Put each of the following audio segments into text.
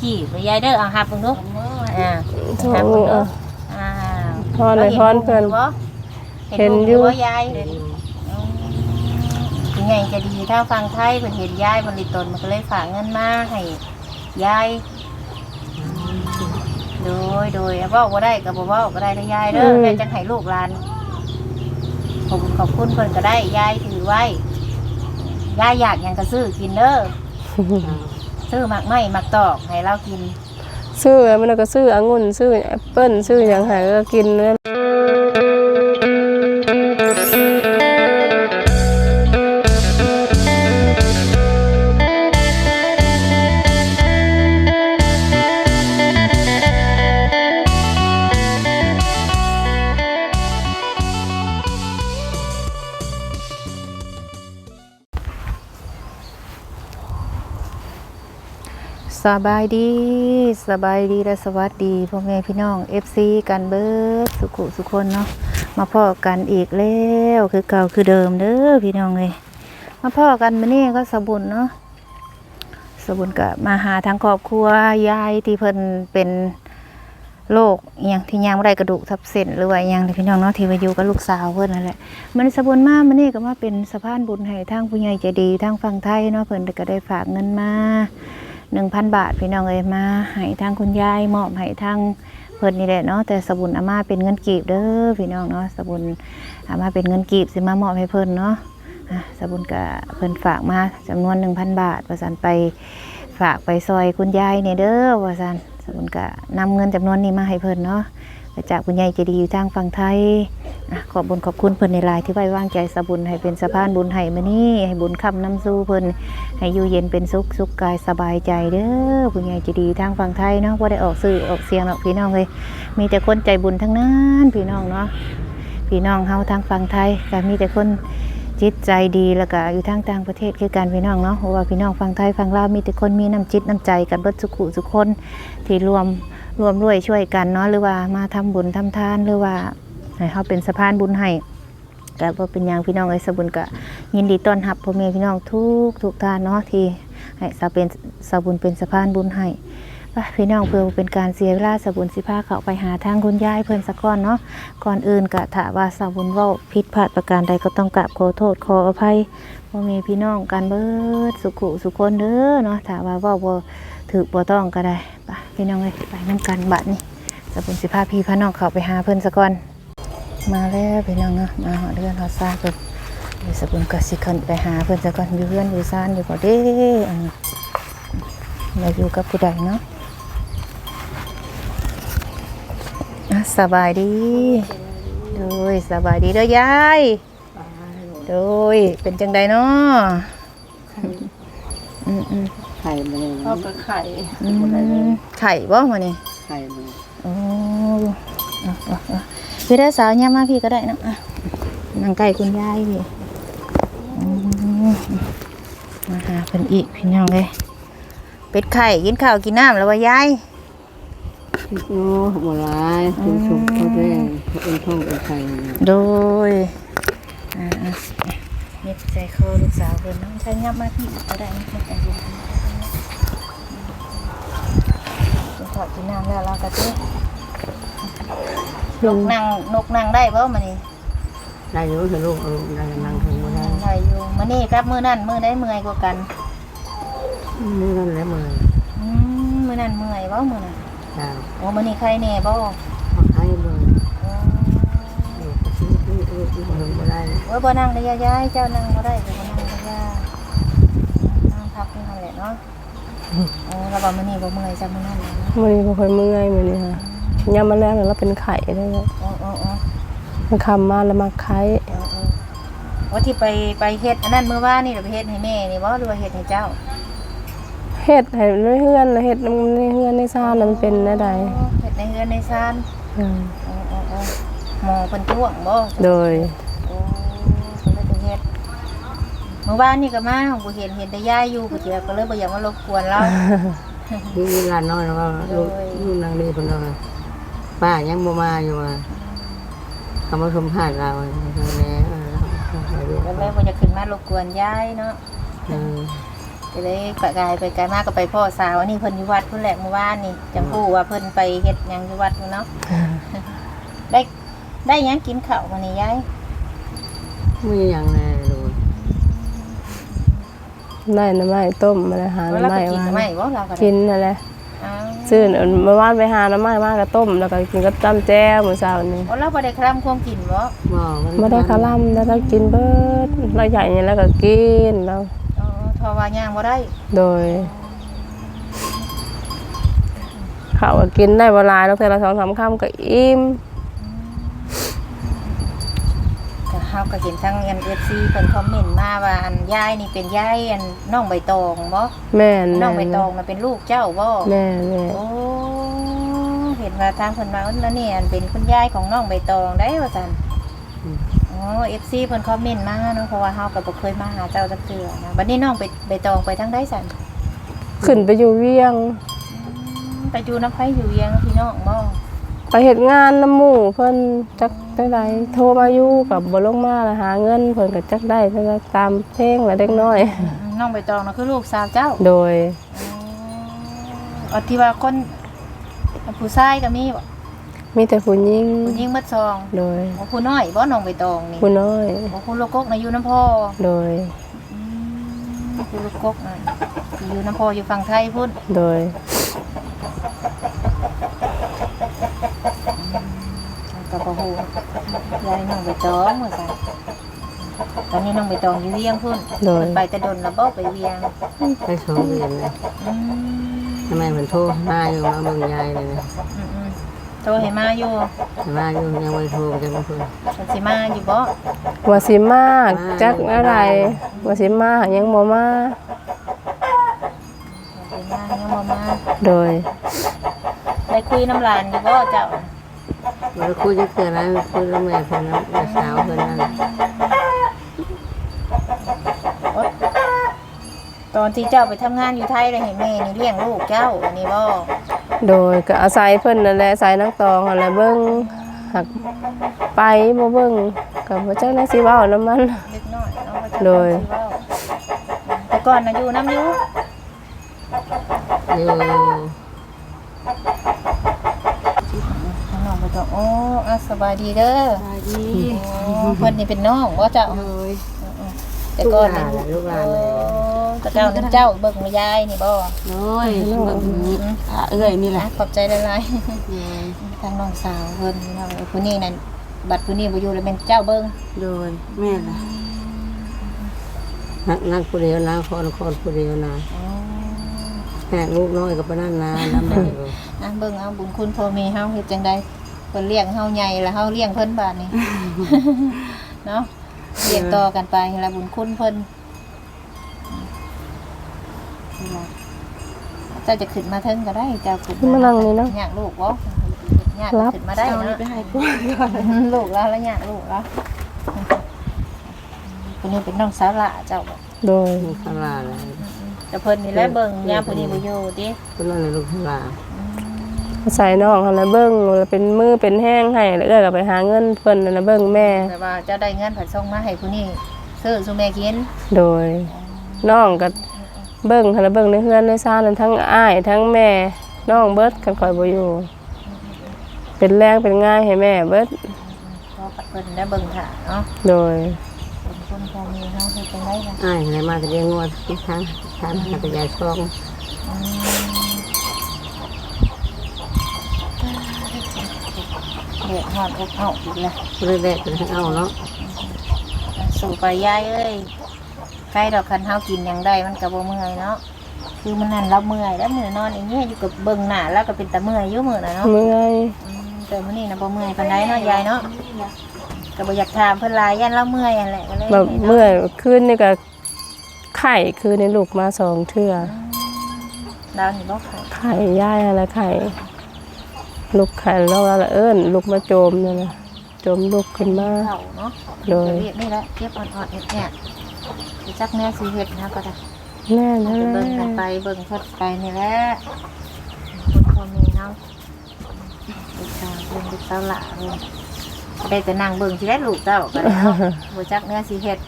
ขี่ไปยายเด้อเอาหับเบิ่งดูอ่าโอ้หับโหเบิ่งดูอะอ่าพรเลยพรเพิ่น บ่เห็นอยู่ บ่ยายเป็นไงจะดีถ้าฟังไทยเพิ่นเห็นยายบริตนมันก็เลยฝากเงินมาให้ยายโดยโดยเว้าบ่ได้ก็บ่เว้าก็ได้นะยายเด้อแม่จังให้ลูกหลานขอบคุณขอบคุณเพิ่นก็ได้ยายถือไว้ยายอยากหยังก็ซื้อกินเด้อ ซื้อหมักไม้หมักตอกให้เรากิน ซื้อมันก็ซื้อองุ่นซื้อแอปเปิ้ลซื้ออย่างหายก็กินนั่น สบายดีสบายดีและสวัสดีพ่อแม่พี่น้อง FC กันเบิร์ดสุขุสุคนเนาะมาพ่อกันอีกแล้วคือเก่าคือเดิมเด้อพี่น้องเลยมาพ่อกันมานี่ก็สบุญเนาะสบุญก็มาหาทางครอบครัวยายที่เพิ่นเป็นโรคอย่างที่ยังไม่ได้กระดูกทับเส้นหรือว่าอย่างที่พี่น้องเนาะที่มาอยู่กับลูกสาวเพิ่นนั่นแหละมันสบุญมากมันนี่ก็มาเป็นสะพานบุญให้ทางผู้ใหญ่ใจดีทางฝั่งไทยเนาะเพิ่นก็ได้ฝากเงินมา หนึ่งพันบาทพี่น้องเอ้ยมาให้ทางคุณยายมอบให้ทางเพิ่นนี่แหละเนาะแต่สบุญอามาเป็นเงินกีบเด้อพี่น้องเนาะสบุญอามาเป็นเงินกีบสิมามอบให้เพิ่นเนาะอะสบุญก็เพิ่นฝากมาจำนวนหนึ่งพันบาทว่าสันไปฝากไปซอยคุณยายเนี่ยเด้อว่าสันสบุญก็นำเงินจำนวนนี้มาให้เพิ่นเนาะ จากคุณยายใจะดีอยู่ทางฝั่งไทยอะขอบบุญขอบคุณเพิ่นในลายที่ไว้วางใจสบุญให้เป็นสะพานบุญให้มื้อนี้ให้บุญคำน้ำสู่เพิ่นให้อยู่เย็นเป็นสุขสุขกายสบายใจเด้อผู้ใหญ่ใจะดีทางฝั่งไทยเนาะว่าได้ออกสื่อออกเสียงหรอกพี่น้องเลยมีแต่คนใจบุญทั้งนั้นพี่น้องเนาะพี่น้องเฮาทางฝั่งไทยก็มีแต่คนจิตใจดีแล้วก็อยู่ทางต่างประเทศคือกันพี่น้องเนาะเพราะว่าพี่น้องฝั่งไทยฝั่งลาวมีแต่คนมีน้ำจิตน้ำใจกันเบิดสุขุสุขคนที่รวม รวมด้วยช่วยกันเนาะหรือว่ามาทำบุญทำทานหรือว่าให้เฮาเป็นสะพานบุญให้ก็บ่เป็นหยังพี่น้องเอ้สะบุญก็ยินดีต้อนรับพ่อแม่พี่น้องทุกทุกท่านเนาะที่ให้สาเป็นสบุญเป็นสะพานบุญให้พี่น้องเพื่อเป็นการเสียเวลาสบุญสิพาเขาไปหาทางคุณยายเพิ่นสักก่อนเนาะก่อนอื่นกะถาว่าสบุญว่าผิดพลาดประการใดก็ต้องกราบขอโทษขออภัยพ่อแม่พี่น้องกันเบิดสุขุสุคนเด้อเนาะถาว่าว่าบ่ ถือบ่ต้องก็ได้ไปพี่น้องเอ้ยไปนํกันบัดนี้สาบุญสิพาพี่พาน้องเขาไปหาเพิ่นสักก่อนมาแล้วพี่น้องเนาะมาหอดเดือนหอดซาเพิ่นเดี๋ยวสกุลก็สิขึ้นไปหาเพื่อนจะก่อนอยู่เพื่อนอยู่ซ่านอยู่ก่อนเด้อันนี้มาอยู่กับผู้ใดเนาะอะสบายดีโดยสบายดีเด้อยายโดยเป็นจังใดเนาะอืมอืม ไข่มาเลยเอากับไข่อืมไข่บ่มานี่ไข่มาโอ้เอาเอาเอาพี่ได้สาวเนี่ยมาพี่ก็ได้เนาะอะนั่งใกล้คุณยายพี่อืมมาหาเพิ่นอีกพี่น้องเลยเป็ดไข่กินข้าวกินน้ำแล้วว่ายายโอ้โบราณคุณชมเขาแดงเป็นท้องเป็นไข่โดยอ่าเม็ดใจคอลูกสาวเพิ่นน้องใช้ยับมาพี่ก็ได้นะเพิ่นอายุ กินข้าวกินน้ำแล้วเราก็เจ้นกนั่งนกนั่งได้บ่มานี่ได้อยุ่งลูกเอาลูกได้นั่งถึงโบราณได้อยู่มื้อนี้กับมื้อนั้นมื้อใดเมื่อยกว่ากันนี่นั่นแหละมืออืมมื้อนั้นเมื่อยบ่มื้อนั้นดาวโอ้มื้อนี้ใครแน่บ่ไข่มือลูกก็ซื้อซื้อซื้อซื้อโบราณโอ้ยบ่นั่งได้ยายๆเจ้านั่งบ่ได้ก็บ่นั่งได้ยานั่งพักนี่นั่นแหละเนาะ เออแล้วบ่มื้อนี้บ่เมื่อยจ้ะมื้อนั้นน่ะเนาะมันบ่ค่อยเมื่อยมื้อนี้ค่ะยามมาแรงแล้วเป็นไข่ได้แล้วโอ้โอ้โอ้มันคำมาแล้วมาไข่ออเออว่าที่ไปไปเฮ็ดอันนั้นเมื้อวานนี่เดี๋ยวไปเฮ็ดให้แม่นี่บ่หรือว่าเฮ็ดให้เจ้าเฮ็ดให้ในเฮือนเฮ็ดในเฮือนในซ่านแล้วมันเป็นได้ใดอ๋อเฮ็ดในเฮือนในซานอืมโอ้โอ้โอ้หมอเพิ่นท่วงบ่โดย โอ้ก็เลยไปเฮ็ดเมื่อวานนี่ก็มาของกูเห็นเห็นแต่ย่าอยู่กูเจียก็เลยบ่อยากมารบกวนเราที่เวลาน้อยว่าลูกลูกนางดีคนเราป้ายังบ่มาอยู่อะเขามาชมหาดเราแน่ก็เลยบ่อยากขึ้นมารบกวนยายเนาะเออก็เลยไปกายไปไกลมากก็ไปพ่อสาวอันนี้เพิ่นอยู่วัดเพิ่นแหละเมื่อวานนี่จังพูว่าเพิ่นไปเฮ็ดหยังอยู่วัดอยู่เนาะได้ได้หยังกินข้าวมื้อนี้ยายมีอย่างไรลูก ได้น้ำไม้ต้มมาเลยหาแล้วน้ำเราไม้ก็กินมาไม่บ่เราก็ได้กินนั่นแหละอ้าวซื้อเมื่อวานไปหาน้ำไม้มากก็ต้มแล้วก็กินกับจ้ำแจ้วมื้อเช้านี่โอ้เราบ่ได้คร่ำความกินบ่บ่มันไม่ได้คาร่ำแล้วเรากินเบิดเราใหญ่นี่แล้วก็กินแล้วอ๋อทว่าย่างบ่ได้ โดยข้าวก็กินได้เวลาแล้วแต่ละสองสามคำก็อิ่ม ก็เฮาก็เห็นทั้ง NFC เพิ่นคอมเมนต์มาว่าอันยายนี่เป็นยายอันน้องใบตองบ่แม่นน้องใบตองน่ะเป็นลูกเจ้าบ่แม่แม่โอ้เห็นว่าทางเพิ่นว่าอันนั้นนี่อันเป็นคุณยายของน้องใบตองได้ว่าซั่นอ๋อ FC เพิ่นคอมเมนต์มาเนาะเพราะว่าเฮาก็บ่เคยมาหาเจ้าจักเทื่อนะบัดนี้น้องไปใบตองไปทางใดซั่นขึ้นไปอยู่เวียงไปอยู่น้ำไผอยู่เวียงพี่น้องบ่ ไปเฮ็ดงานน้ำหมู่เพิ่นจักได้ใดโทรมาอยู่กับบ่ลงมาแล้วหาเงินเพิ่นก็จักได้เพิ่นก็ตามเพลงและเด็กน้อย น้องใบตองน่ะคือลูกสาวเจ้าโดยอ๋อที่ว่าคนผู้ชายก็มีบ่มีแต่ผู้หญิงผู้หญิงหมัดซองโดยบ่ผู้น้อยบ่น้องใบตองนี่ผู้น้อยบ่ผู้ลูกกกน่ะอยู่น้ำพ่อโดยอืมผู้ลูกกกน่ะอยู่น้ำพ่ออยู่ฝั่งไทยพุ่นโดย กับบ่ฮู้ ยายน้องใบตองว่าซั่นตอนนี้น้องใบตองอยู่เวียงพุ่นโดยเพิ่นไปแต่ดนแล้วบ่ไปเวียงไปสองเดือนเลยอืมทำไมมันโทรมาอยู่มาเมืองยายเลยนะอืมอืมโทรให้มาอยู่มาอยู่ยังไม่โทรจะมาโทรเพิ่นสิมาอยู่บ่ว่าสิมากจักอะไรว่าสิมาหายังบ่มาเพิ่นมายังบ่มาโดยได้คุยน้ำลานอยู่บ่เจ้า เราคุยจะเกิดอะไรคุยเรื่องแม่คนนั้นแม่สาวคนนั้นตอนที่เจ้าไปทำงานอยู่ไทยเลยให้แม่นี่เลี้ยงลูกเจ้าอันนี้บ่โดยก็อาศัยเพิ่นนั่นแหละอาศัยนักตองนั่นแหละเบิ่งหักไปบ่เบิ่งก็บ่จักได้สิเว้านํมัน เล็กน้อยเนาะว่าจะโดย สิเว้าแต่ก่อนน่ะอยู่น้ำอยู่อยู่ น้องไปต่อโอ้อะสบายดีเด้อดีเพิ่นนี่เป็นน้องบ่เจ้าเลยแต่ก่อนนี่ลูกหลานเลยโอ้แต่เจ้านั่นเจ้าเบิ่งแม่ยายนี่บ่น้อยเอ้ยนี่แหละขอบใจหลายๆทางน้องสาวเพิ่นพี่น้องเอ้ยผู้นี้นั่นบัดผู้นี้บ่อยู่แล้วเป็นเจ้าเบิ่งโดนแม่ละนักนักผู้เดียวนะคนคนผู้เดียวนะอ๋อแม่ลูกน้อยกับปนั่นนะน้ำมันอะเบิ่งเอาบุญคุณพ่อแม่เฮาเฮ็ดจังได เพิ่นเลี้ยงเฮาใหญ่แล้วเฮาเลี้ยงเพิ่นบาดนี้ เนาะเลี้ยงต่อกันไปแล้วบุญคุณเพิ่นนี่ล่ะเจ้าจะขึ้นมาเทิงก็ได้เจ้าขึ้นขึ้นมานั่งนี่เนาะ อยากลูกบ่อยากรับขึ้นมาได้เนาะลูกแล้วแล้วอยากลูกแล้วคนนี้เป็นน้องสาวหละเจ้าบ่โดย ลูกขลาเลยแต่เพิ่นนี่แหละเบิ่งยามผู้นี้บ่อยู่ติคนนั้นเลยลูกขลาอา ศัยน้องหั่นแหละเบิ่งแล้วเป็นมือเป็นแห้งให้แล้วเอื้อก็ไปหาเงินเพิ่นนั่นน่ะเบิ่งแม่ แต่ว่าเจ้าได้เงินผัดส่งมาให้ผู้นี้ซื้อสุแม่กินโดยน้องก็เบิ่งหั่นแหละเบิ่งในเฮือนในซ่านนั่นทั้งอ้ายทั้งแม่น้องเบิดกันข่อยบ่อยู่เป็นแรงเป็นง่ายให้แม่เบิดเพราะเพิ่นได้เบิ่งถ่าเนาะโดยเป็นคนพอมีเฮาเฮ็ดจังได๋ล่ะอ้ายอะไรมาจะเลี้ยงงวดทุกครั้งทานหัตยายช่อง เด็กหอดอกเอาอีกแล้วเรื่อยๆจะให้เอาเนาะสู่ไปยายเอ้ยใกล้ดอกคันเฮากินยังได้มันก็บ่เมื่อยเนาะคือมันนั่นเราเมื่อยแล้วมื้อนอนอย่างเงี้ยอยู่กับเบิ่งหน้าแล้วก็เป็นตาเมื่อยยู่มื้อนะเนาะเมื่อยอืมแต่มื้อนี้นะบ่เมื่อยปานใดเนาะยายเนาะก็บ่อยากถามเพิ่นลายยันเราเมื่อยนั่นแหละก็เลยแบบเมื่อยคืนนี่ก็ไข่คืนในลูกมาสองเทื่อดาวนี่บ่ค่ไข่ย่ายอะไรไข่ ลูกไข่แล้วว่าละเอิ้นลูกมาโจมเนี่ยนะโจมลูกขึ้นมาเฒ่าเนาะโดยเรียกนี่แหละเก็บอ่อนๆเฮ็ดเนี่ยสิจักแนวสิเฮ็ดนะก็ได้แน่เอานะไปเบิ่งกันไปเบิ่งเพิ่นไปนี่แหละคนพอมีเนาะลูกสาวเบิ่งลูกสาวหลาเบิ่งได้แต่นั่งเบิ่งสิได้ลูกเจ้าก็ได้เนาะบ่จักเนื้อสิเฮ็ด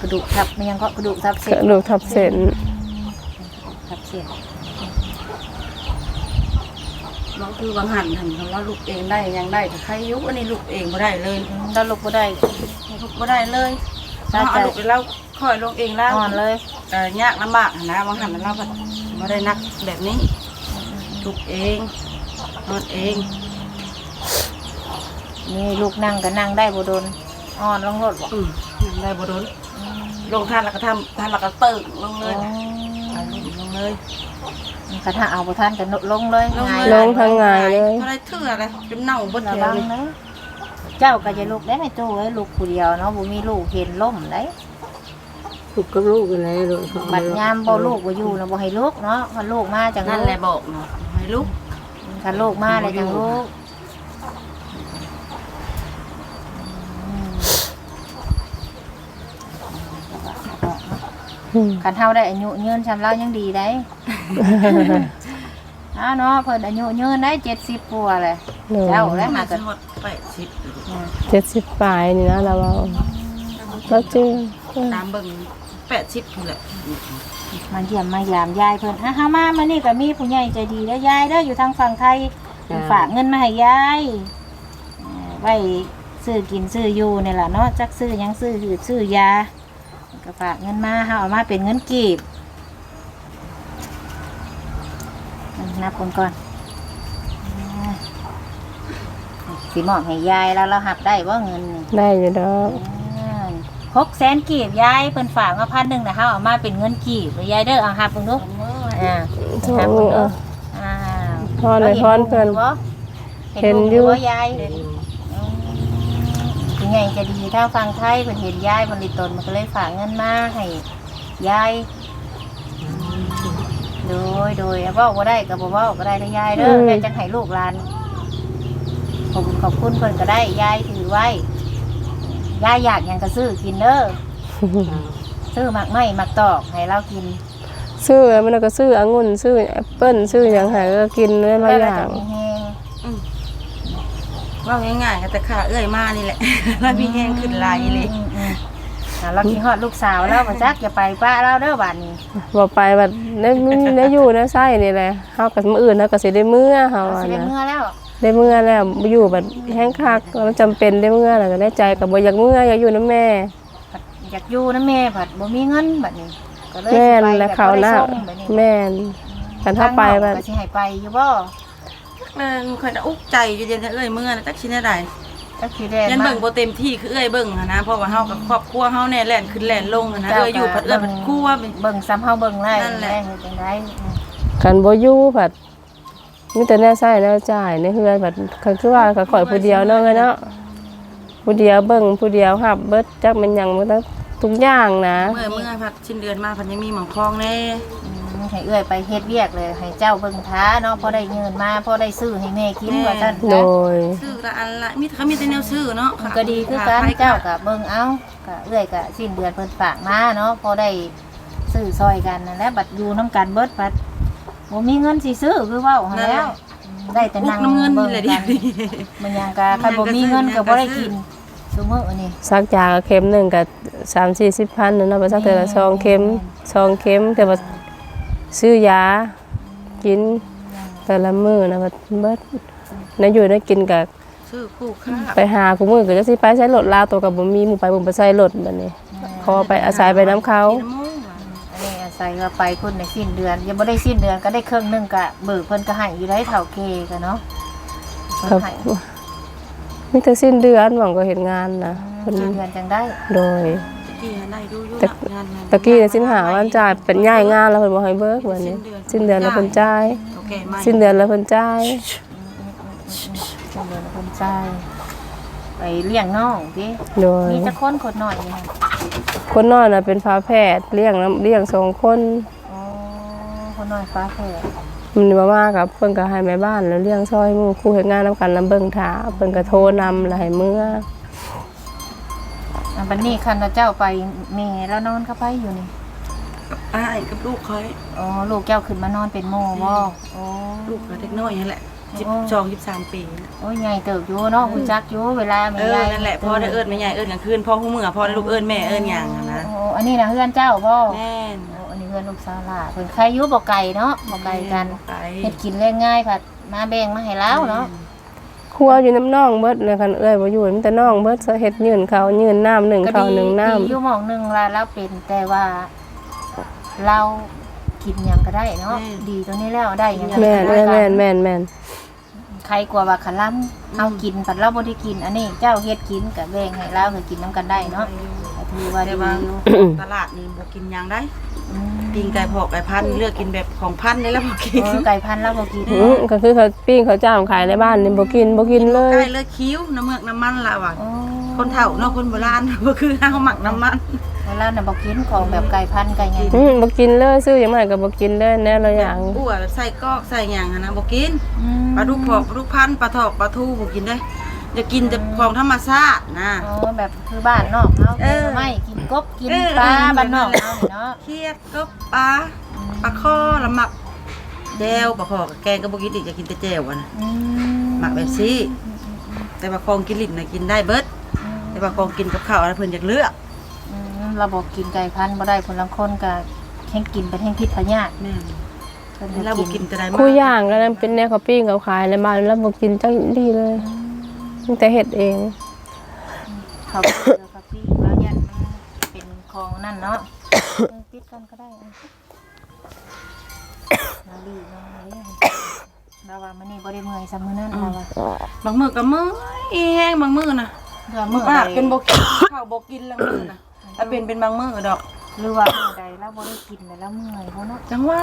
กระดูกทับมันยังก็กระดูกทับเส้กนระดูกทับเส้นทับเส้น เราคือบางหันหันของเราลูกเองได้ยังได้แต่ใครยุอันนี้ลูกเองบ่ได้เลยแล้วลูกบ่ได้ลูกบ่ได้เลยใช่เราใช่เอาลูกไปแล้วค่อยลงเองแล้วอ่อนเลยเอ่อยากลำบากนะบางหันเราแบบบ่ได้นักแบบนี้ลูกเองนอนเองนี่ลูกนั่งก็นั่งได้บ่โดนอ่อนลงรถบ่อืมยังได้บ่โดนลงทานแล้วก็ทำทานแล้วก็เติกลงเลยเอาลงลงเลย กระทะเอาบ่ทันก็ลงเลยลงง่ายเลยลงทางไงายเลยเท่าไรเถื่ออะไรจนเน่าเบดระแถวัวงเลยนะเจ้าก็จะลูกได้ไหมตู้เอ้ยลูกผู้เดียวเนาะบ่มีลูกเห็นล่มได้ลูกกับลูกกันเลยลูกเขาบัดยามบ่ลูกบ่อยู่นะบ่ให้ลูกเนาะคันลูกมาจังนั่นแหละบอกเนาะให้ลูกคันลูกมาแล้วจังลูกคันเฮาได้อายุยืนชำเรายังดีได้ อ้าเนาะเพิ่นอายุยืนได้70กว่าเลยโดยเจ้าแล้วมามาจะก็หดแปดสิบเจ็ดสิบปลายนี่นะเราเอาเราจริงตามเบิ่งแปดสิบนี่แหละมาเยี่ยมมายามยายเพิ่นอะเฮามามื้อนี้ก็มีผู้ใหญ่ใจดีแล้วยายเด้ออยู่ทางฝั่งไทยเพิ่นฝากเงินมาให้ยายเอ่อไว้ซื้อกินซื้ออยู่นี่ล่ะเนาะจักซื้อหยังซื้อหืดซื้อยาก็ฝากเงินมาเฮาเอามาเป็นเงินกีบอะ นับคนก่อนอ่าสิมอบให้ยายแล้วเราหับได้บ่เงินนี่ได้อยู่ดอกหกแสนกีบยายเพิ่นฝากมาพันหนึ่งนะเฮาเอามาเป็นเงินกีบยายเด้อเอาหับเบิ่งดูอ่าโถ่หับเบิ่งดูอ่าทอนเลยทอนเพิ่นบ่เห็นอยู่ บ่ยายเป็นไงจะดีถ้าฟังไทยเพิ่นเห็นยายบริตนมันก็เลยฝากเงินมาให้ยาย โดยโดยเว้าบ่ได้ก็บ่เว้าก็ได้เด้อยายเด้อแม่จังให้ลูกหลานขอบขอบคุณเพิ่นก็ได้ยายถือไว้ยายอยากหยังก็ซื้อกินเด้อซื้อหมักไหมหมักตอกให้เรากินซื้อมันก็ซื้อองุ่นซื้อแอปเปิ้ลซื้ออย่างหาก็กินได้หลายอย่างจะมีแห้งว่าง่ายๆก็แต่ขาเอื้อยมานี่แหละ แล้วพี่แห้งขึ้นลายเลยอืม อืมอ่าเราคิดฮอดลูกสาวแล้วมาจักอย่าไปป้าเราเด้อบ้านนี้บ่ไปบัดได้ได้อยู่ได้ใช้นี่แหละเฮากับมื้ออื่นเฮาก็สิได้มื้อเฮาเราอะสิได้นะเมื่อแล้วได้มื้อแล้วบ่อยู่บัดแห้งคักมันจำเป็นได้มื้อแล้วก็ได้ใจก็บ่อยากมื้ออยากอยู่นํแม่ ผัดอยากอยู่นะแม่ผัดบ่มีเงินบัดนี้ ก็เลยแม่นสิไปและบบเขาวหน้าบ่ได้ส่งบัดนี้แม่นกันถ้าไปทงนบัอกดก็สิให้ไปอยู่บ่เออคอยจะอุกใจอยู่เย็นๆเอื้อยเมื่อนะจักชิ้นได้ ก็สิได้ยันมาเบิ่งบ่เต็มที่คือเอื้อยเบิ่งหั้นนะเพราะว่าเฮากับครอบครัวเฮาแน่แล่นขึ้นแล่นลงหั้นนะเอื้อยอยู่ผัดเอื้อยผัดครัวเป็น เบิ่งซ้ำเฮาเบิ่งได้นั่นแหละเฮ็ดจังได๋กันบ่อยู่ผัดมีแต่แน่ใช้แน่จ่ายในเฮือนผัดคันคือว่าก็ข่อยผู้เดียวเนาะเอ้ยเนาะผู้เดียวเบิ่งผู้เดียวหับเบิดจักมันหยังมันต้องทุกอย่างนะ เมื่อเมื่อผัดชิ้นเดือนมาผัดยังมีหมองคลองแน่อืม ให้เอื้อยไปเฮ็ดเวียกเลย ให้เจ้าเบิ่งท้าเนาะพอได้เงินมาพอได้ซื้อให้แม่กินว่าซั่นโดนะยซื้อละอันละมีเขามีแต่แนวซื้อเนาะมันก็ดีคือกันเจ้ากับเบิ่งเอากะเอื้อยกะสิ้นเดือนเพิ่นฝากมาเนาะพอได้ซื้อซอยกันนั่นแหละบัดอยู่น้ำกันเบิดบัดบ่มีเงินสิซื้อคือเว้าหั้นแล้ว ได้แต่อุนั่กงน้ำเงินเบิ่นี่งแหละกัดินมันยังกะคันบ่มีเงินก็บ่ได้กินซุมื้อนี่ซักยาก็เข็มหนึ่งกับสามสี่สิบพันนั่นเนาะไปซักแต่ละซองเข็มซองเข็มแต่ว่า ซื้อยากินแต่ละมื้อนะบัดเบิดนายอยู่ได้กินกับซื้อคู่ค่าไปหากูมือก็จะสิไปใช้รถลาวตัวกับบ่มีหมู่ไปบ่ไปใช้รถบัดนี้ขอไปอาศัยไปน้ำเขากินน้ำมูกว่ะอันนี้อาศัยว่าไปพุ่นในสิ้นเดือน ยังบ่ได้สิ้นเดือนก็ได้ครึ่งหนึงกะเบิกเพิ่นก็ให้อยู่ได้เท่าเคกะเนาะเพิ่นครับให้มีแต่สิ้นเดือนหวังก็เห็นงานนะเพิ่นสิ้นเดือนจังได้โดย ตะกี้ได้ดูอยู่แต่นะงานงานตะกี้เนี่ยสินหาวันจ่ายเป็นย้ายงานแล้วเพิ่นบ่ให้เบิกวันนี้สิ้นเดือนแล้วเพิ่นจ่ายโอเคไม่สิ้นเดือนแล้วเพิ่นจ่ายสิ้นเดือนเพิ่นจ่ายไปเลี้ยงน้องติโดยมีจักคนคนน้อยนี่ค่ะคนนอนน่ะเป็นฟ้าแพทย์เลี้ยงน้ำเลี้ยงสองคนอ๋อคนน้อยฟ้าแฝดมันมามากับเพิ่นก็ให้แม่บ้านแล้วเลี้ยงซอยหมู่คู่เฮ็ดงานนํกันนํเบิ่งถาเพิ่นก็โทรนำแล้วให้เมื่อ อันบัดนี้คันว่าเจ้าไปแม่แล้วนอนเข้าไปอยู่นี่อ้ายกับลูกคอยอ๋อลูกเจ้าขึ้นมานอนเป็นโมบ่อ๋อลูกกับเด็กน้อยนี่แหละสิบโอ้สองสิบสามปีโอ้ยใหญ่เติบอยู่เนาะฮู้จักอยู่เวลาแม่เออใหญ่นั่นแหละพ่อได้เอิ้นแม่ใหญ่เอิ้นกลางคืนพ่อหูเมื่อพ่อได้ลูกเอิ้นแม่เอิ้นหยังอะนะโอ้อันนี้นะเฮือนเจ้าบ่แม่นโอ้อันนี้เฮือนลูกสาวล่ะเพิ่นใครอยู่บ่ไกลเนาะบ่ไกลกันไกลเฮ็ดกินเล่นง่ายผัดมาแบ่งมาให้แล้วเนาะค รัวอยู่น้ำน่องเบิดเลยคันเอ้ยบ่อยู่มีแต่น่องเบิดซะเฮ็ดยืนเขาวยืนน้ำหนึ่งก็เขาวดีหนึ่งน้ำดีอยู่หม่องหนึงว่าเราเป็นแต่ว่า เรากินหยังก็ได้เนาะดีตรงนี้แล้วได้หยังก็แม่นได้แม่นแม่นแม่นใครกลัวว่าขะล่ำเอากินผัดเราบ่ได้กิน อันนี้เจ้าเฮ็ดกินก็แบ่งให้เราก็กินนํกันได้เนาะ ก็ถือว่าแต่ดีว่าอยู่ตลาดนี่บ่กินหยังได้อืมปิ้งไก่พอกไก่พันธุ์เลือกกินแบบของพันธุ์ได้แล้วบ่กินโอ้ไก่พันธุ์เราบ่กินอืมก็คือเขาปิ้งเขาจ้างขายในบ้านนี่บ่กินบ่กินเลย ไก่เลือกคิ้วน้ำเมือกน้ำมันล่ะว่ะโอ้คนเฒ่าเนาะคนโบราณบ่คือเฮาหมักน้ำมันเวลาน่ะบ่กินของแบบไก่พันธุ์ไก่หยังอืมบ่กินเลยซื้อหยังมาก็บ่กินเลยแน่ละอย่างอ้วใส่กอกใส่หยังหันนะบ่กินอืมปลาดุกพอกปลาดุกพันธุ์ปลาทอกปลาทูบ่กินได้ จะกินแต่ของธรรมชาตินะ อ๋อแบบคือบ้านนอกเฮาเออไม่กินกบกินเออปลาเออ บ้านนอกเฮานี่เนาะเครียดก็ปลาปลาข้อละหมักแจวปลาข้อกับแกงก็บ่กินอีกจะกินแต่แจวอะนะอืมหมักแบบซี่แต่ว่าของกินลิ้นน่ะกินได้เบิดแต่ว่าของกินกับข้าวน่ะเพิ่นอยากเลือกอืมเราบอกกินไก่พันธุ์บ่ได้คนลังคนก็แข่งกินเป็นแห่งพิษพญาธิแม่นเพิ่นเราก็บ่กินแต่ได้มาคู่ย่างก็นั้นเป็นแนวเขาปิ้งเขาขายในบ้านแล้วบ่กินจังดีเลย มีแต่เฮ็ดเอง เขาก็เจอกับพี่แล้วยันมันเป็นของนั่นเนาะเออติดกันก็ได้อะเราดีเนาะเราเรียกเราว่ามื้อนี้บ่ได้เมื่อยซำมื้อนั้นเราว่าบางมื้อก็มื้อยแห้งบางมื้อน่ะเรือมื้มื้ออปากใดเป็นบ่กินข้าวบ่กินแล้วมื้อน่ะถ้าเป็นเป็นบางมื้อดอก หรือว่ามื้อใดเราบ่ได้กินแล้วเราเมื่อยเพราะเนาะจังว่า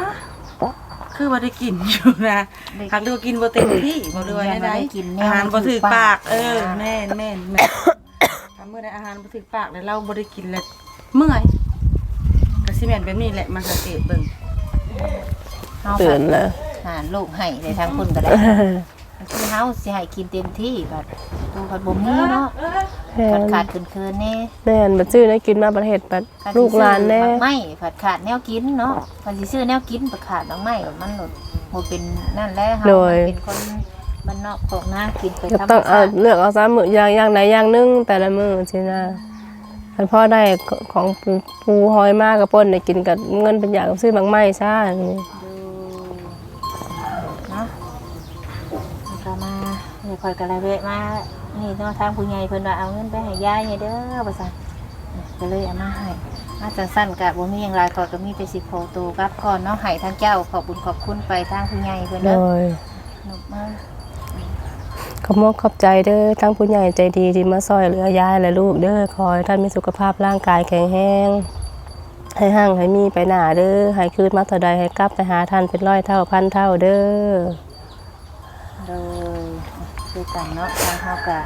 คือว่าได้กินอยู่นะได้หากดูกินบ่เต็มที่บ่ด้วยยันว่าได้ได้กินแนวอาหารบ่ถึกปาก เอออ่าแม่นแม่นแม่นถ้ามื้อใดอาหารบ่ถึกปากแล้วเราบ่ได้กินแล้วเมื่อยก็สิแม่นแบบนี้แหละมาสังเกตเบิ่งเฮาตื่นเลยหาลูกให้ในทางคุณก็ได้ คือเฮาสิให้กินเต็มที่บัดตัวผัดบ่มีเนาะ แม่ขาดนขาดเคินเคินๆนี่แม่นบัดซื้อได้กินมาประเทศบัดลูกหลานแน่ไม่ผัดขาดแนวกินเนาะคันสิซื้อแนวกินผัดขาดดอกไม้แบบมันหลดบ่เป็นนั่นแหละเฮาเป็นคนบ้านนอกของนากินไปก็ธรรมต้องเอาชาติเลือกเอาซะมื้ออย่างอย่างใดอย่างหนึงแต่ละมื้อสินะคันพ่อได้ของปูปูหอยมากกับป่นได้กินกับเงินเป็นอย่างซื้อบางไม้ซ่านี่ดูเนาะแล้วก็มาเดี๋ยวคอยกระเวะมา นี่เนาะทางผู้ใหญ่เพิ่นว่าเอาเงินไปให้ยายให้เด้อว่าซั่นก็เลยเอามาให้มาจังสั้นกะบ่มีหยังหลายก็มีแต่สิขอตัวกลับก่อนเนาะให้ทางเจ้าขอบคุญขอบคุณไปทางผู้ใหญ่เพิ่นโดเด้อยหนุกมากขอบมกขอบใจเด้อทั้งผู้ใหญ่ใจดีที่มาซอยเหลือยายและลูกเด้อขอให้ท่านมีสุขภาพร่างกายแข็งแรงให้ห่างให้มีไปหนาเด้อให้คืนมาต่อใดให้กลับไปหาท่านเป็นร้อยเท่าพันเท่าเด้อ โดย คือกันเนาะทางเฮาก็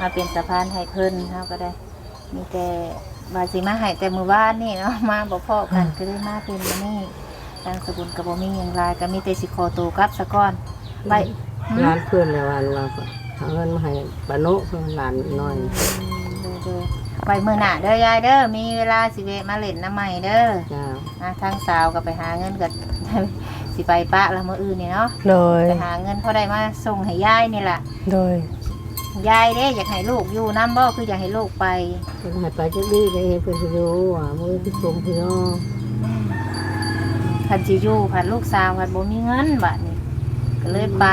มาเป็นสะพานให้เพิ่นเฮาก็ได้ มีแต่ว่าสิมาให้แต่มื้อวานนี่เนาะมาบ่พอกันก็เลยมาเป็นมื้อนี้ทางสกุลก็บ่มีหยังหลายก็มีแต่สิขอตัวกลับซะก่อนไปร้านเพื่อนในวันเราก็หาเงินมาให้ปานุเพื่อนหลานน้อยเด้อเด้อไปมื้อหน้าเด้อยายเด้อมีเวลาสิเวะมาเล่นน้ำใหม่เด้อจ้า นะทางสาวก็ไปหาเงินก็ สิไปปะละมื้ออื่นนี่เนาะโดย ไปหาเงินพอได้มาส่งให้ยายนี่ล่ะโดย ยายเด้อยากให้ลูกอยู่น้ำบ่คืออยากให้ลูกไปเพื่อนให้ไปจักดีได้เพื่อนพี่โยอะมือพี่ชมพี่น้องคันสิอยู่ผัดลูกสาวผัดบ่มีเงินบัดนี้ ก็เลยไป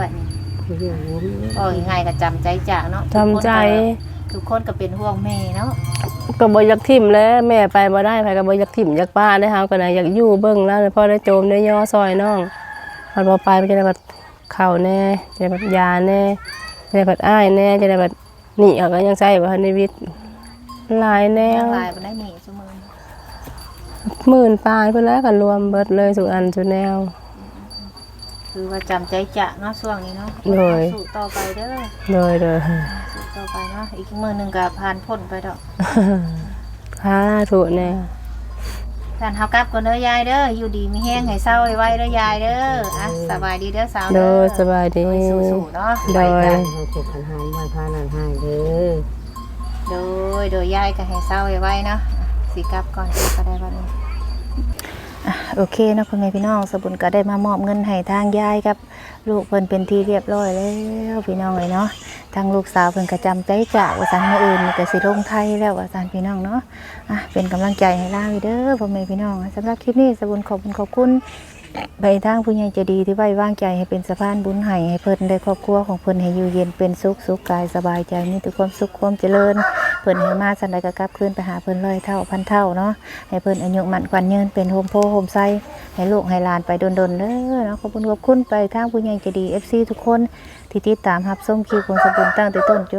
บัดนี้พี่โยวุ้นก็ยังไงก็จำใจจากเนาะจำใจ ทุกคน ก็เป็นห่วงแม่เนาะก็บ่อยากทิ่มแล้วแม่ไปบ่ได้ไปก็บ่อยากทิ่มอยากป้าได้เฮาก็ได้อยากอยู่เบิ่งแล้วพ่อได้โจมได้ย่อซอยน้องมันบ่ไปมันจะได้แบบข้าวแน่จะได้แบบยาแน่จะได้แบบอ้ายแน่จะได้แบบนี่เอาก็ยังใช้บ่ทันได้วิทย์หลายแนวทั้งหลายบ่ได้หนีซุมื้อหมื่นปลายเพิ่นแล้วก็รวมเบิดเลยสุอันสุแนวคือว่าจำใจจะเนาะช่วงนี้เนาะเลยสู้ต่อไปเด้อเลยเลยสู้ ต่อไปเนาะอีกมื้อหนึงก็ผ่านพ้นไปดอกค่ะถูกแน่ท่านเฮากลับก่อนเด้อยายเด้ออยู่ดีมีแห้งให้เศร้าไว้เด้อยายเด้ออะสบายดีเด้อสาวโดเด้อยสบายดีไปสู้ๆเนาะโดย ให้เก็บขันหายไม่พานันให้เด้อโดยโดยยายก็ให้เศร้าไว้เนาะอะสิกลับก่อนก็ได้บัดนี้อะโอเคเนาะพ่อแม่พี่น้องสบุญก็ได้มามอบเงินให้ทางยายกับ ลูกเพิ่นเป็นที่เรียบร้อยแล้วพี่น้องเลยเนาะทางลูกสาวเพิ่นกระจำใจจากว่าสันมื้ออื่นนี่ก็สิลงไทยแล้วว่าสันพี่น้องเนาะอะเป็นกำลังใจให้ล่าวิเด้อพ่อแม่พี่น้องสำหรับคลิปนี้สบุญขอบคุณขอบคุณ ไปทางผู้ใหญ่ใจดีที่ไว้วางใจให้เป็นสะพานบุญให้ให้เพิ่นได้ครอบครัวของเพิ่นให้อยู่เย็นเป็นสุขสุขกายสบายใจมีแต่ความสุขความเจริญ เพิ่นให้มาสันใดก็กลับคืนไปหาเพิ่นร้อยเท่าพันเท่าเนาะให้เพิ่นอายุมั่นขวัญยืนเป็นโฮมโพโฮมไซให้ลูกให้หลานไปดนๆเด้อเนาะขอบคุณขอบคุณไปทางผู้ใหญ่ใจดี FC ทุกคน ที่ติดตามรับส้มคลิปของสบุญตั้งแต่ต้นจ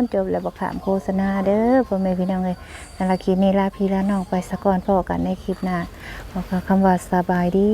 นจบแล้วบอกถามโฆษณาเด้อพ่อแม่พี่น้องเลยสำหรับคลิปนี้ลาพี่ลาน้องไปสะก่อนพอกันในคลิปหน้าขอคำว่าสบายดี